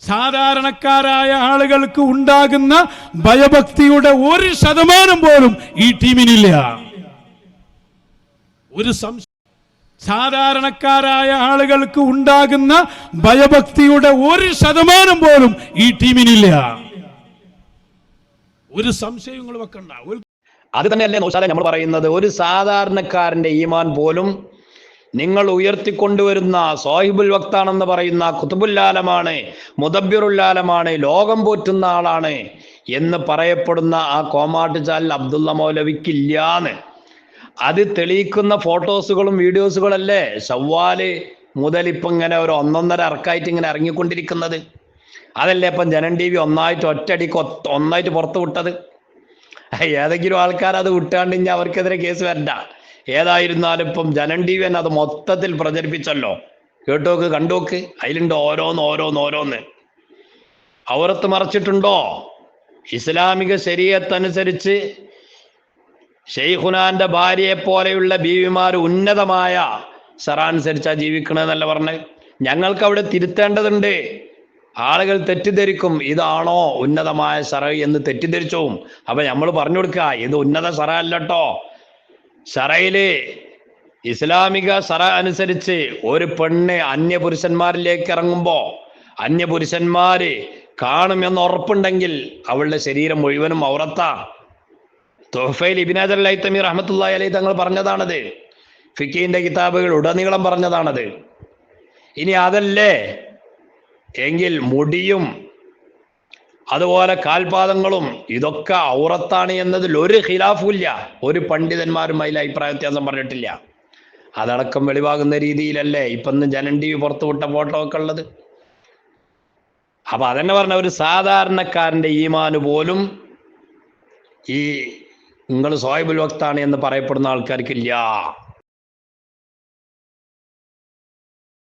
സാധാരണക്കാരായ ആളുകൾക്ക് ഉണ്ടാകുന്ന ഭയഭക്തിയുടെ ഒരു ശതമാനം പോലും ഈ ടീമിനില്ല. ഒരു സംശയം. സാധാരണക്കാരായ ആളുകൾക്ക് ഉണ്ടാകുന്ന ഭയഭക്തിയുടെ ഒരു ശതമാനം പോലും ഈ ടീമിനില്ല. ഒരു സംശയങ്ങൾ വെക്കണ്ട. അത് തന്നെയല്ലേ നോശാല നമ്മൾ പറയുന്നത്? ഒരു സാധാരണക്കാരന്റെ ഈമാൻ പോലും നിങ്ങൾ ഉയർത്തിക്കൊണ്ടുവരുന്ന സോഹിബുൽ വക്താണെന്ന് പറയുന്ന കുത്തുബുല്ലാലമാണ് മുദബിറുല്ലാലമാണ് ലോകം പോറ്റുന്ന ആളാണ് എന്ന് പറയപ്പെടുന്ന ആ കോമാട്ട് ചാൽ അബ്ദുള്ള മൗലവിക്കില്ലാന്ന്. അത് തെളിയിക്കുന്ന ഫോട്ടോസുകളും വീഡിയോസുകളല്ലേ ഷവ്വാൽ മുതൽ ഇപ്പം ഇങ്ങനെ ഒരു ഒന്നൊന്നര ഇറക്കായിട്ട് ഇങ്ങനെ ഇറങ്ങിക്കൊണ്ടിരിക്കുന്നത്. അതല്ലേ ഇപ്പം ജനൻ ടി വി ഒന്നായിട്ട് ഒത്ത- ഒന്നായിട്ട് പുറത്തു വിട്ടത്. ഏതെങ്കിലും ആൾക്കാർ അത് വിട്ടാണ്ട് ഇനി അവർക്കെതിരെ കേസ് വരണ്ട. ഏതായിരുന്നാലും ഇപ്പം ജനൻ ടി വി അത് മൊത്തത്തിൽ പ്രചരിപ്പിച്ചല്ലോ. കേട്ടോക്ക് കണ്ടോക്ക്. അതിലുണ്ട് ഓരോന്ന് ഓരോന്ന് ഓരോന്ന്. ഔറത്ത് മറച്ചിട്ടുണ്ടോ? ഇസ്ലാമിക ശരീരത്തനുസരിച്ച് ഷെയ്ഖുനാന്റെ ഭാര്യയെ പോലെയുള്ള ബീവിമാർ ഉന്നതമായ സറ അനുസരിച്ചാ ജീവിക്കണമെന്നല്ല പറഞ്ഞ്. ഞങ്ങൾക്ക് അവിടെ തിരുത്തേണ്ടതുണ്ട്. ആളുകൾ തെറ്റിദ്ധരിക്കും. ഇതാണോ ഉന്നതമായ സറ എന്ന് തെറ്റിദ്ധരിച്ചോവും. അപ്പൊ നമ്മൾ പറഞ്ഞു കൊടുക്കുക ഇത് ഉന്നത സറ അല്ലട്ടോ. സറയിൽ ഇസ്ലാമിക സറ അനുസരിച്ച് ഒരു പെണ്ണ് അന്യപുരുഷന്മാരിലേക്ക് ഇറങ്ങുമ്പോൾ അന്യപുരുഷന്മാര് കാണുമെന്ന് ഉറപ്പുണ്ടെങ്കിൽ അവളുടെ ശരീരം മുഴുവനും ഔറത്താ. തൊഹഫയിൽ ഇബിനാജർ ലൈത്തമി റഹ്മത്തുള്ള അലൈ തങ്ങൾ പറഞ്ഞതാണത്. ഫിക്കീന്റെ കിതാബുകൾ ഉടനീളം പറഞ്ഞതാണത്. ഇനി അതല്ലേ? എങ്കിൽ മുടിയും അതുപോലെ കാൽപാദങ്ങളും ഇതൊക്കെ ഔറത്താണ് എന്നതിൽ ഒരു ഖിലാഫുമില്ല ഒരു പണ്ഡിതന്മാരും അതിൽ അഭിപ്രായ വ്യത്യാസം പറഞ്ഞിട്ടില്ല. അതടക്കം വെളിവാകുന്ന രീതിയിലല്ലേ ഇപ്പൊ ഇന്ന് ജനൻ ടി വി പുറത്തുവിട്ട ഫോട്ടോ ഒക്കെ ഉള്ളത്? അപ്പൊ അതന്നെ പറഞ്ഞ ഒരു സാധാരണക്കാരന്റെ ഈമാന് പോലും ഈ നിങ്ങൾ സോയബുൽ വക്താണ് എന്ന് പറയപ്പെടുന്ന ആൾക്കാർക്കില്ല.